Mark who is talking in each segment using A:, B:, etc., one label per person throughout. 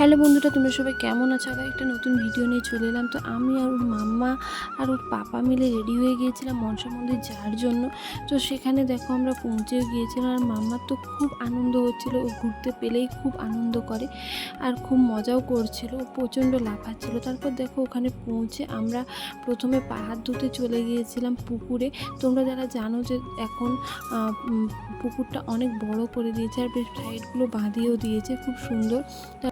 A: Hello বন্ধুরা, তোমরা সবাই কেমন আছো? আবার একটা নতুন ভিডিও নিয়ে চলে এলাম। তো আমি আর ওর মাম্মা আর ওর পাপা মিলে রেডি হয়ে গিয়েছিলাম মনসা মন্দির যাওয়ার জন্য। তো সেখানে দেখো আমরা পৌঁছেও গিয়েছিলাম আর মাম্মার তো খুব আনন্দ হচ্ছিল। ও ঘুরতে পেলেই খুব আনন্দ করে আর খুব মজাও করছিল। ও প্রচণ্ড লাফাচ্ছিল। তারপর দেখো ওখানে পৌঁছে আমরা প্রথমে পাহাড় ধুতে চলে গিয়েছিলাম পুকুরে। তোমরা যারা জানো যে এখন পুকুরটা অনেক বড় করে দিয়েছে আর বেশ সাইডগুলো বাঁধিয়েও দিয়েছে, খুব সুন্দর।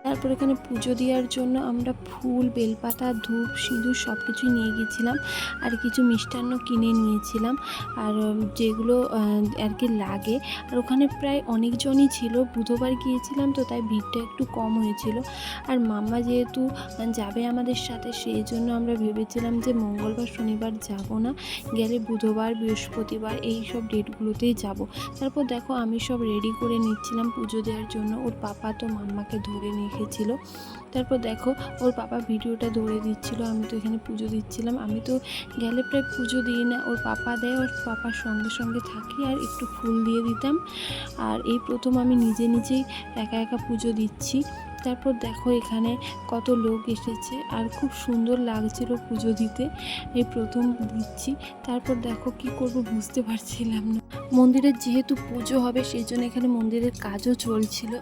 A: তারপর এখানে পুজো দেওয়ার জন্য আমরা ফুল, বেলপাতা, ধূপ, সিঁদুর সব কিছুই নিয়ে গেছিলাম আর কিছু মিষ্টান্ন কিনে নিয়েছিলাম। আর যেগুলো আর কি লাগে। আর ওখানে প্রায় অনেকজনই ছিল। বুধবার গিয়েছিলাম তো তাই ভিড়টা একটু কম হয়েছিল। আর মাম্মা যেহেতু যাবে আমাদের সাথে সেই জন্য আমরা ভেবেছিলাম যে মঙ্গলবার, শনিবার যাব না। গেলে বুধবার, বৃহস্পতিবার এই সব ডেটগুলোতেই যাব। তারপর দেখো আমি সব রেডি করে নিচ্ছিলাম পুজো দেওয়ার জন্য। ওর পাপা তো মাম্মাকে ধরে রেখেছিল। তারপর দেখো, ওর পাপা ভিডিওটা ধরে দিচ্ছিল, আমি তো এখানে পুজো দিচ্ছিলাম। আমি তো গেলে প্রায় পুজো দিই না, ওর পাপা দেয়, ওর পাপার সঙ্গে সঙ্গে থাকি আর একটু ফুল দিয়ে দিতাম। আর এই প্রথম আমি নিজে নিজেই একা একা পুজো দিচ্ছি। তারপর দেখো এখানে কত লোক এসেছে আর খুব সুন্দর লাগছিল পুজো দিতে। এই প্রথম দিচ্ছি। তারপর দেখো কি করব বুঝতে পারছিলাম না। মন্দিরের যেহেতু পুজো হবে সেই জন্য এখানে মন্দিরের কাজও চলছিল।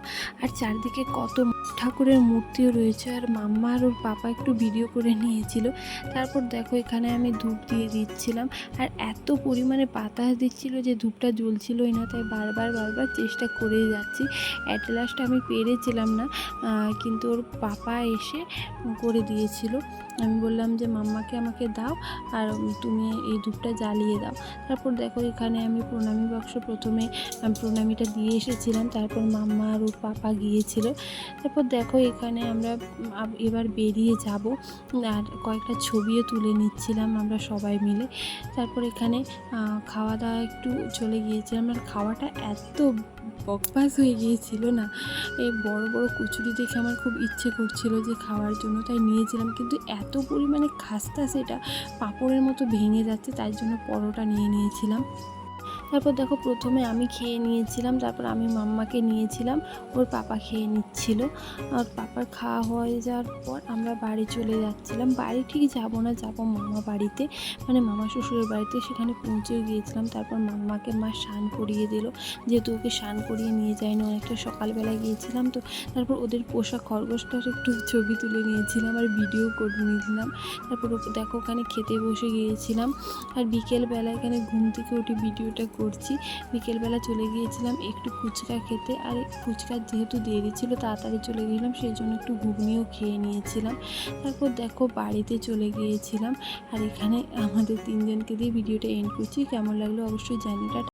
A: আর চারদিকে কত ঠাকুরের মূর্তিও রয়েছে, আর মাম্মা আর ওর পাপা একটু ভিডিও করে নিয়েছিল। তারপর দেখো এখানে আমি ধূপ দিয়ে দিচ্ছিলাম। আর এত পরিমাণে বাতাস দিচ্ছিল যে ধূপটা জ্বলছিলই না, তাই বারবার বারবার চেষ্টা করেই যাচ্ছি। অ্যাট লাস্ট আমি পেরেছিলাম না কিন্তু ওর পাপা এসে করে দিয়েছিল। আমি বললাম যে, মাম্মাকে আমাকে দাও, আর তুমি এই ধূপটা জ্বালিয়ে দাও। তারপর দেখো এখানে আমি প্রণামী বাক্স প্রথমে প্রণামীটা দিয়ে এসেছিলাম। তারপর মাম্মা আর ওর পাপা গিয়েছিল। তারপর দেখো এখানে আমরা এবার বেরিয়ে যাব। আর কয়েকটা ছবিও তুলে নিচ্ছিলাম আমরা সবাই মিলে। তারপর এখানে খাওয়া দাওয়া একটু চলে গিয়েছিলাম। আর খাওয়াটা এত বকবাস হয়ে গিয়েছিল না। এই বড় বড় কচুরি দেখে আমার খুব ইচ্ছে করছিল যে খাওয়ার জন্য, তাই নিয়েছিলাম। কিন্তু এত পরিমাণে খাস্তা সেটা পাঁপড়ের মতো ভেঙে যাচ্ছে, তাই জন্য পরোটা নিয়ে নিয়েছিলাম। তারপর দেখো প্রথমে আমি খেয়ে নিয়েছিলাম, তারপর আমি মাম্মাকে নিয়েছিলাম, ওর পাপা খেয়ে নিচ্ছিল। আর পাপার খাওয়া হয়ে যাওয়ার পর আমরা বাড়ি চলে যাচ্ছিলাম। বাড়ি ঠিক যাব না, যাব মামা বাড়িতে। মানে মামা শ্বশুরের বাড়িতে সেখানে পৌঁছেও গিয়েছিলাম। তারপর মাম্মাকে মা স্নান করিয়ে দিল। যেহেতু ওকে স্নান করিয়ে নিয়ে যায়নি, অনেকটা সকালবেলা গিয়েছিলাম তো। তারপর ওদের পোষা খরগোশটার একটু ছবি তুলে নিয়েছিলাম আর ভিডিও করে নিয়েছিলাম। তারপর দেখো ওখানে খেতে বসে গিয়েছিলাম। আর বিকেলবেলা এখানে ঘুম থেকে উঠে ভিডিওটা করছি। বিকেলবেলা চলে গিয়েছিলাম একটু ফুচকা খেতে। আর, ফুচকা যেহেতু দেরি ছিল, তাড়াতাড়ি চলে গেলাম সেই জন্য একটু ঘুগনিও খেয়ে নিয়েছিলাম। তারপর দেখো বাড়িতে চলে গিয়েছিলাম। আর এখানে আমাদের তিনজনকে দিয়ে ভিডিওটা এন্ড করছি। কেমন লাগল অবশ্যই জানি।